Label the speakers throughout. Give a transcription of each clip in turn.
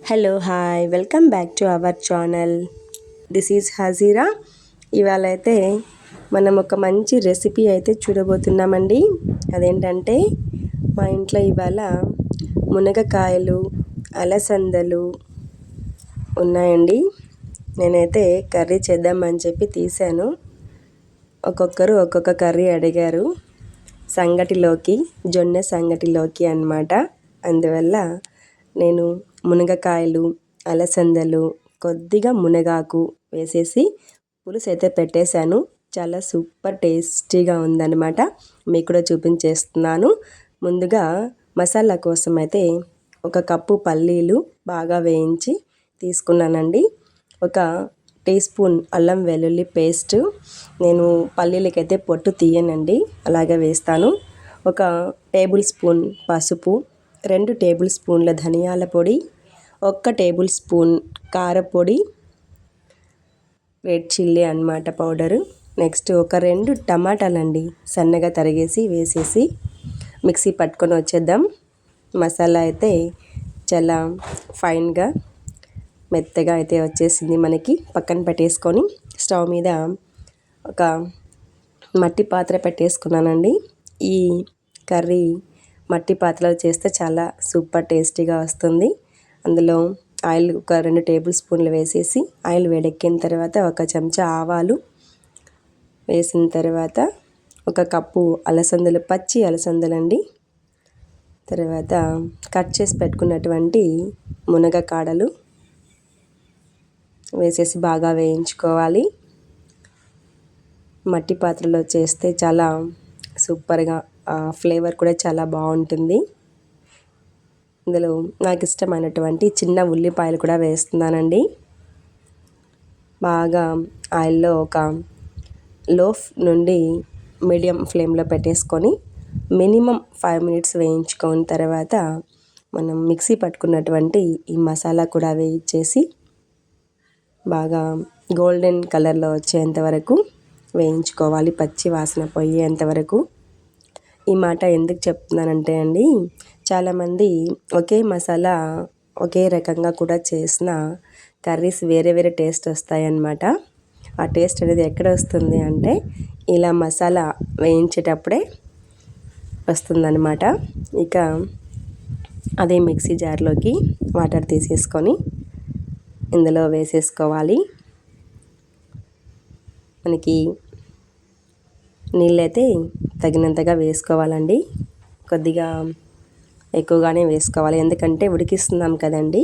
Speaker 1: Hello hi welcome back to our channel this is Hajira ఇవాళ అయితే మనం ఒక మంచి రెసిపీ అయితే చూడబోతున్నామండి. అదేంటంటే మా ఇంట్లో ఇవాళ మునగకాయలు అలసందలు ఉన్నాయండి. నేనైతే కర్రీ చేద్దామని చెప్పి తీశాను. ఒక్కొక్కరు ఒక్కొక్క కర్రీ అడిగారు. సంగటిలోకి జొన్న సంగటిలోకి అన్నమాట. అందువల్ల నేను మునగకాయలు అలసందలు కొద్దిగా మునగాకు వేసేసి పులుసు అయితే పెట్టేశాను. చాలా సూపర్ టేస్టీగా ఉందన్నమాట. మీకు కూడా చూపించేస్తున్నాను. ముందుగా మసాలా కోసం అయితే ఒక కప్పు పల్లీలు బాగా వేయించి తీసుకున్నానండి. ఒక టీ స్పూన్ అల్లం వెల్లుల్లి పేస్ట్. నేను పల్లీలకైతే పొట్టు తీయనండి అలాగే వేస్తాను. ఒక టేబుల్ స్పూన్ పసుపు రెండు టేబుల్ స్పూన్ల ధనియాల పొడి ఒక్క టేబుల్ స్పూన్ కారపొడి రెడ్ చిల్లీ అనమాట పౌడరు. నెక్స్ట్ ఒక రెండు టమాటాలండి సన్నగా తరిగేసి వేసేసి మిక్సీ పట్టుకొని వచ్చేద్దాం. మసాలా అయితే చాలా ఫైన్గా మెత్తగా అయితే వచ్చేసింది మనకి. పక్కన పెట్టేసుకొని స్టవ్ మీద ఒక మట్టి పాత్ర పెట్టేసుకున్నానండి. ఈ కర్రీ మట్టి పాత్రలో చేస్తే చాలా సూపర్ టేస్టీగా వస్తుంది. అందులో ఆయిల్ ఒక రెండు టేబుల్ స్పూన్లు వేసేసి ఆయిల్ వేడెక్కిన తర్వాత ఒక చెంచా ఆవాలు వేసిన తర్వాత ఒక కప్పు అలసందలు పచ్చి అలసందలండి తర్వాత కట్ చేసి పెట్టుకున్నటువంటి మునగ కాడలు వేసేసి బాగా వేయించుకోవాలి. మట్టి పాత్రలో చేస్తే చాలా సూపర్గా ఫ్లేవర్ కూడా చాలా బాగుంటుంది. ఇందులో నాకు ఇష్టమైనటువంటి చిన్న ఉల్లిపాయలు కూడా వేస్తున్నానండి. బాగా ఆయిల్లో ఒక లో నుండి మీడియం ఫ్లేమ్లో పెట్టేసుకొని మినిమం ఫైవ్ మినిట్స్ వేయించుకున్న తర్వాత మనం మిక్సీ పట్టుకున్నటువంటి ఈ మసాలా కూడా వేయించేసి బాగా గోల్డెన్ కలర్లో వచ్చేంత వరకు వేయించుకోవాలి. పచ్చి వాసన పోయేంత వరకు ఈ మాట ఎందుకు చెప్తున్నానంటే అండి చాలామంది ఒకే మసాలా ఒకే రకంగా కూడా చేసిన కర్రీస్ వేరే వేరే టేస్ట్ వస్తాయన్నమాట. ఆ టేస్ట్ అనేది ఎక్కడ వస్తుంది అంటే ఇలా మసాలా వేయించేటప్పుడే వస్తుందన్నమాట. ఇక అదే మిక్సీ జార్లోకి వాటర్ తీసేసుకొని ఇందులో వేసేసుకోవాలి. మనకి నీళ్ళైతే తగినంతగా వేసుకోవాలండి. కొద్దిగా ఎక్కువగానే వేసుకోవాలి. ఎందుకంటే ఉడికిస్తున్నాం కదండి.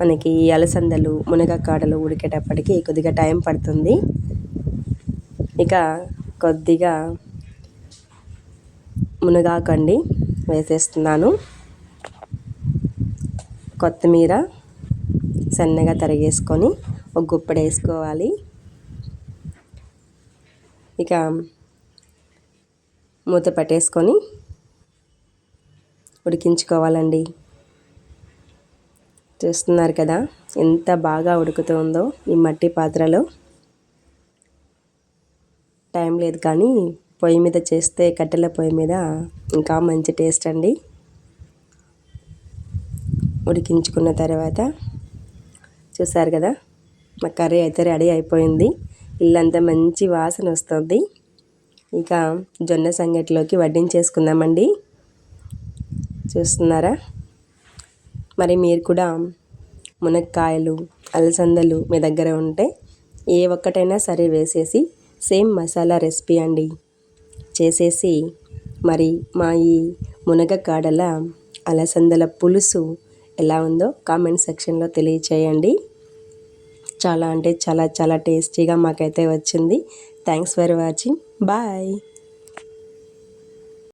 Speaker 1: మనకి అలసందలు మునగకాడలు ఉడికేటప్పటికి కొద్దిగా టైం పడుతుంది. ఇక కొద్దిగా మునగాకండి వేసేస్తున్నాను. కొత్తిమీర సన్నగా తరిగేసుకొని ఒక గుప్పడు వేసుకోవాలి. ఇక మూత పెట్టేసుకొని ఉడికించుకోవాలండి. చూస్తున్నారు కదా ఎంత బాగా ఉడుకుతుందో ఈ మట్టి పాత్రలో. టైం లేదు కానీ పొయ్యి మీద చేస్తే కట్టెల పొయ్యి మీద ఇంకా మంచి టేస్ట్ అండి. ఉడికించుకున్న తర్వాత చూసారు కదా మా కర్రీ అయితే రెడీ అయిపోయింది. ఇల్లంతా మంచి వాసన వస్తుంది. ఇక జొన్న సంగటిలోకి వడ్డించేసుకుందామండి. చూస్తున్నారా? మరి మీరు కూడా మునక్కాయలు అలసందలు మీ దగ్గర ఉంటే ఏ ఒక్కటైనా సరే వేసేసి సేమ్ మసాలా రెసిపీ అండి. చేసేసి మరి మా ఈ మునగకాడల అలసందల పులుసు ఎలా ఉందో కామెంట్ సెక్షన్లో తెలియచేయండి. చాలా అంటే చాలా చాలా టేస్టీగా మాకైతే వచ్చింది. Thanks for watching. Bye.